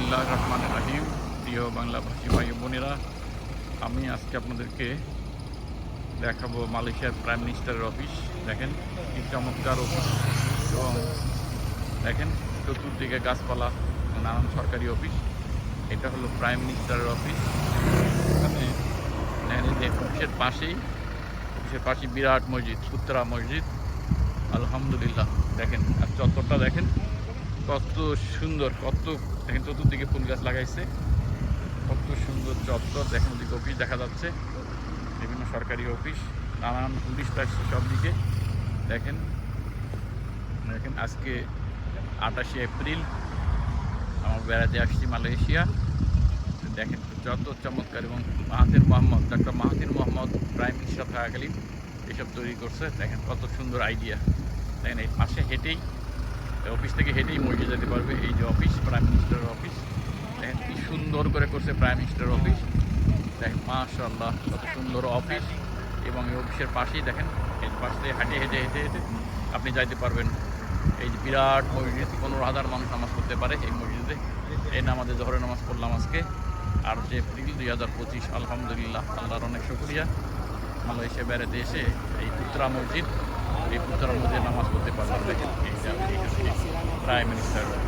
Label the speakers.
Speaker 1: বিসমিল্লাহ রহমান রাহিম। প্রিয় বাংলাভাষী ভাই বোনেরা, আমি আজকে আপনাদেরকে দেখাবো মালয়েশিয়ার প্রাইম মিনিস্টারের অফিস। দেখেন কি চমৎকার অফিস। এবং দেখেন চতুর্দিকে গাছপালা, নানান সরকারি অফিস। এটা হলো প্রাইম মিনিস্টারের অফিস। এখানে অফিসের পাশেই অফিসের পাশেই বিরাট মসজিদ উত্তরা মসজিদ। আলহামদুলিল্লাহ। দেখেন, আর চত্বরটা দেখেন। কত সুন্দর, কত, দেখেন চতুর্দিকে ফুল গাছ লাগাইছে। কত সুন্দর চত্বর দেখেন ওদিকে অফিস দেখা যাচ্ছে। বিভিন্ন সরকারি অফিস নানান টুরিস্ট আসছে সব দিকে দেখেন দেখেন আজকে আটাশে এপ্রিল, আমার বেড়াতে আসছি মালয়েশিয়া। দেখেন যত চমৎকার এবং Mahathir Mohamad doctor Mahathir Mohamad prime minister থাকাকালীন এসব তৈরি করছে। দেখেন কত সুন্দর আইডিয়া দেখেন এই পাশে হেঁটেই অফিস থেকে হেঁটেই মসজিদ যেতে পারবে। এই যে অফিস প্রাইম মিনিস্টারের অফিস দেখেন কি সুন্দর করে করছে প্রাইম মিনিস্টারের অফিস দেখেন মাশাল্লাহ কত সুন্দর অফিস এবং এই অফিসের পাশেই দেখেন এই পাশ থেকে হেঁটে হেঁটে হেঁটে হেঁটে আপনি যাইতে পারবেন। এই যে বিরাট মসজিদ, পনেরো হাজার মানুষ নামাজ পড়তে পারে এই মসজিদে। এই নামাজে জহরের নামাজ পড়লাম আজকে। আর যে এপ্রিল দুই হাজার পঁচিশ, আলহামদুলিল্লাহ, আল্লাহর অনেক শুক্রিয়া। মালয়েশিয়া বেড়াতে এসে এই পুত্রা মসজিদ, এই পুত্রা মসজিদে নামাজ পড়তে পারলাম। দেখেন এই যে